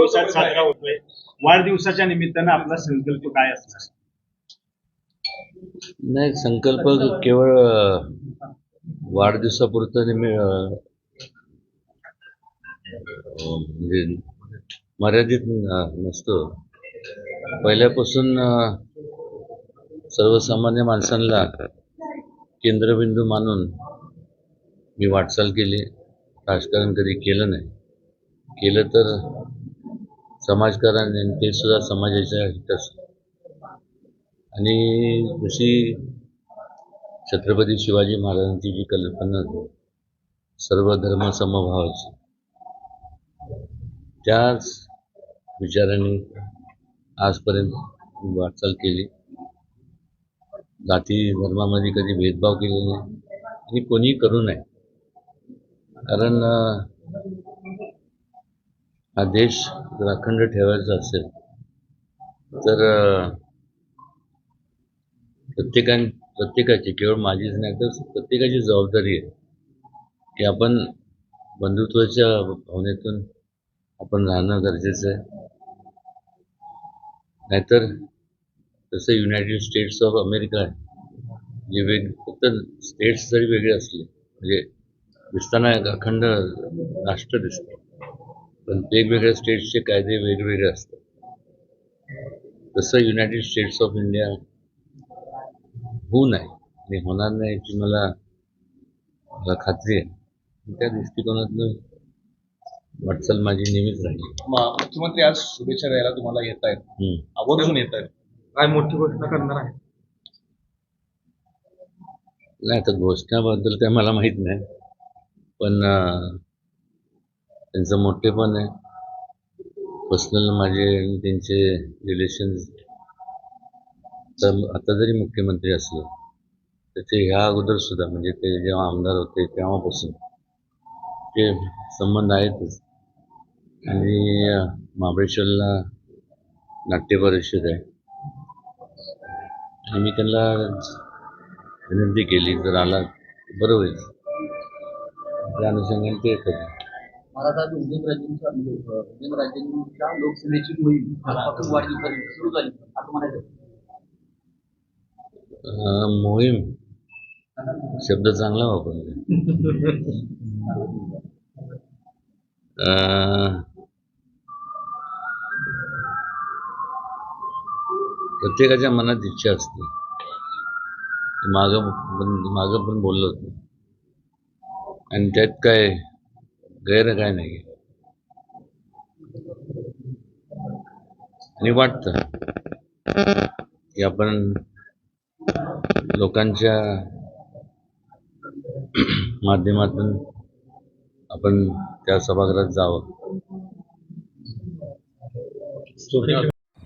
जल्लोषात साजरा होतोय. वाढदिवसाच्या निमित्तानं आपला संकल्प काय असणार? नाही संकल्प केवळ वाढदिवसापुरतं म्हणजे मर्यादित नसतो. पहिल्यापासून सर्वसामान्य माणसांना केंद्रबिंदू मानून मी वाटचाल केली. राजकारण कधी केलं नाही. केलं तर समाजकारण आणि ते सुद्धा समाजाच्या हिताचं. आणि जशी छत्रपती शिवाजी महाराजांची जी कल्पना सर्व धर्म समभावाची त्याच विचाराने आजपर्यंत वाटचाल केली. जाती धर्मामध्ये कधी भेदभाव केलेला नाही आणि कोणीही करू नये. कारण हा देश जर अखंड ठेवायचा असेल तर प्रत्येकां प्रत्येकान प्रत्येकाची केवळ माझीच नाही तर प्रत्येकाची जबाबदारी आहे की आपण बंधुत्वाच्या भावनेतून आपण राहणं गरजेचं आहे. नाहीतर जसं युनायटेड स्टेट्स ऑफ अमेरिका आहे जे वेग फक्त स्टेट्स जरी वेगळे असले म्हणजे दिसताना एक अखंड राष्ट्र दिसतं. पण वेगवेगळ्या स्टेट्सचे कायदे वेगवेगळे असतात. तसं युनायटेड स्टेट्स ऑफ इंडिया होऊ नये आणि होणार नाही याची मला मला खात्री आहे. त्या दृष्टिकोनातून वाटचाल माझी नेहमीच राहील. म- मुख्यमंत्री आज शुभेच्छा द्यायला तुम्हाला येत आहेत. हम्म. आवर्जून येत आहेत. काय मोठी घोषणा करणार आहे? नाही आता घोषणाबद्दल काय मला माहीत नाही. पण त्यांचं मोठेपण आहे. पर्सनल माझे आणि त्यांचे रिलेशन तर आता जरी मुख्यमंत्री असलं तर ते ह्या अगोदर सुद्धा म्हणजे ते जेव्हा आमदार होते तेव्हापासून ते संबंध आहेतच. आणि महाबळेश्वरला नाट्य परिषद आहे. आणि मी त्यांना विनंती केली जर आला बरोबर बरं होईल. त्या अनुषंगाने ते करेन महाराज आज उदयनराजेंच्या म्हणजे उदयनराजेंच्या मोहीम आजपासून वाढदिवसापर्यंत सुरू झाली. असं म्हणायचं मोहीम? शब्द चांगला वापरला. अं, प्रत्येकाच्या मनात इच्छा असते. मागं पण मागं पण बोललो होतो. आणि त्यात काय गैर काय नाही आणि वाटतं की आपण लोकांच्या माध्यमातून आपण त्या सभागृहात जावं.